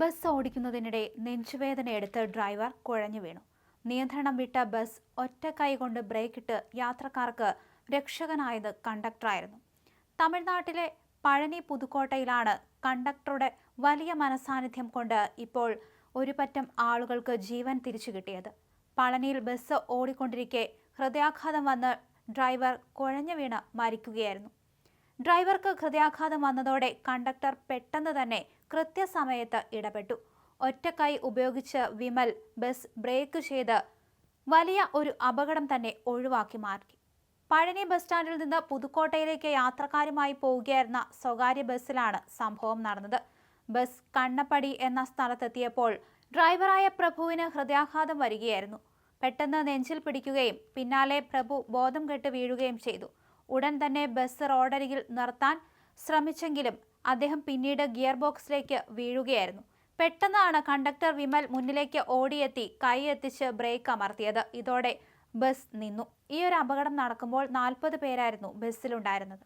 Bus ഓടിക്കുന്നതിനിടെ നെഞ്ചുവേദനയെടുത്ത് driver കുഴഞ്ഞു വീണു. നിയന്ത്രണം വിട്ട ബസ് ഒറ്റ കൈകൊണ്ട് ബ്രേക്കിട്ട് യാത്രക്കാർക്ക് രക്ഷകനായത് കണ്ടക്ടറായിരുന്നു. തമിഴ്നാട്ടിലെ പഴനി പുതുക്കോട്ടയിലാണ് കണ്ടക്ടറുടെ വലിയ മനസാന്നിധ്യം കൊണ്ട് ഇപ്പോൾ ഒരു പറ്റം ആളുകൾക്ക് ജീവൻ തിരിച്ചു കിട്ടിയത്. പളനിയിൽ ബസ് ഓടിക്കൊണ്ടിരിക്കെ ഹൃദയാഘാതം വന്ന് ഡ്രൈവർ കുഴഞ്ഞു വീണ് മരിക്കുകയായിരുന്നു. ഡ്രൈവർക്ക് ഹൃദയാഘാതം വന്നതോടെ കണ്ടക്ടർ പെട്ടെന്ന് തന്നെ കൃത്യസമയത്ത് ഇടപെട്ടു. ഒറ്റക്കൈ ഉപയോഗിച്ച് വിമൽ ബസ് ബ്രേക്ക് ചെയ്ത് വലിയ ഒരു അപകടം തന്നെ ഒഴിവാക്കി മാറ്റി. പഴനി ബസ് സ്റ്റാൻഡിൽ നിന്ന് പുതുക്കോട്ടയിലേക്ക് യാത്രക്കാരുമായി പോവുകയായിരുന്ന സ്വകാര്യ ബസ്സിലാണ് സംഭവം നടന്നത്. ബസ് കണ്ണപ്പടി എന്ന സ്ഥലത്തെത്തിയപ്പോൾ ഡ്രൈവറായ പ്രഭുവിന് ഹൃദയാഘാതം വരികയായിരുന്നു. പെട്ടെന്ന് നെഞ്ചിൽ പിടിക്കുകയും പിന്നാലെ പ്രഭു ബോധം കെട്ട് വീഴുകയും ചെയ്തു. ഉടൻ തന്നെ ബസ് റോഡരികിൽ നിർത്താൻ ശ്രമിച്ചെങ്കിലും അദ്ദേഹം പിന്നീട് ഗിയർ ബോക്സിലേക്ക് വീഴുകയായിരുന്നു. പെട്ടെന്നാണ് കണ്ടക്ടർ വിമൽ മുന്നിലേക്ക് ഓടിയെത്തി കൈ എത്തിച്ച് ബ്രേക്ക് അമർത്തിയത്. ഇതോടെ ബസ് നിന്നു. ഈ ഒരു അപകടം നടക്കുമ്പോൾ നാൽപ്പത് പേരായിരുന്നു ബസ്സിലുണ്ടായിരുന്നത്.